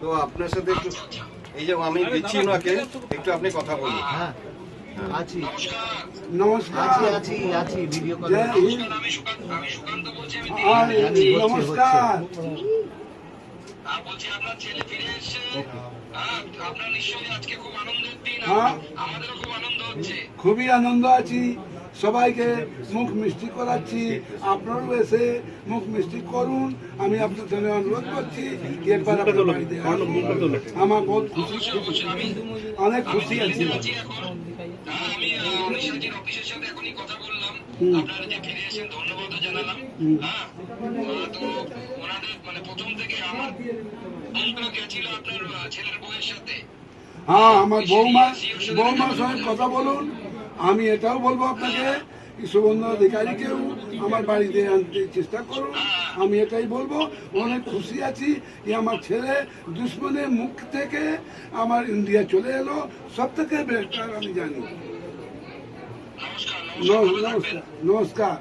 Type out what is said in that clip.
তো আপনার সাথে একটু এই যে আমি দিচ্ছি ওনাকে একটু আপনি কথা বলুন। হ্যাঁ। আছি। নমস্কার। আছি আছি আছি ভিডিও কল জয় হিন্দ। আর জানি, হচ্ছে, নমস্কার। বলছি আপনার ছেলে ফিরে এসেছে। আপনার নিশ্চয়ই আজকে খুব আনন্দের দিন। আমাদেরও খুব আনন্দ হচ্ছে। খুবই আনন্দ আছি। সবাইকে মুখ মিষ্টি করাচ্ছি আপনারাও এসে মুখ মিষ্টি করুন আমি আপনার জন্য অনুরোধ করছি আপনার বাড়িতে আমার বহুত খুশি অনেক খুশি আছি। হ্যাঁ। আপনারা যে ফিরে এসেছেন জানালাম। হ্যাঁ তো ওনাদের মানে প্রথম থেকে আমার মনটা গেছিল আপনার ছেলের বউয়ের সাথে। হ্যাঁ আমার বৌমা বৌমার সঙ্গে কথা বলুন। আমি এটাও বলব আপনাকে শুভন্দ সুবর্ণ অধিকারীকেও আমার বাড়িতে আনতে চেষ্টা করুন। আমি এটাই বলব অনেক খুশি আছি যে আমার ছেলে দুশ্মনের মুখ থেকে আমার ইন্ডিয়া চলে এলো। সব থেকে বেটার আমি জানি। নমস্কার নমস্কার।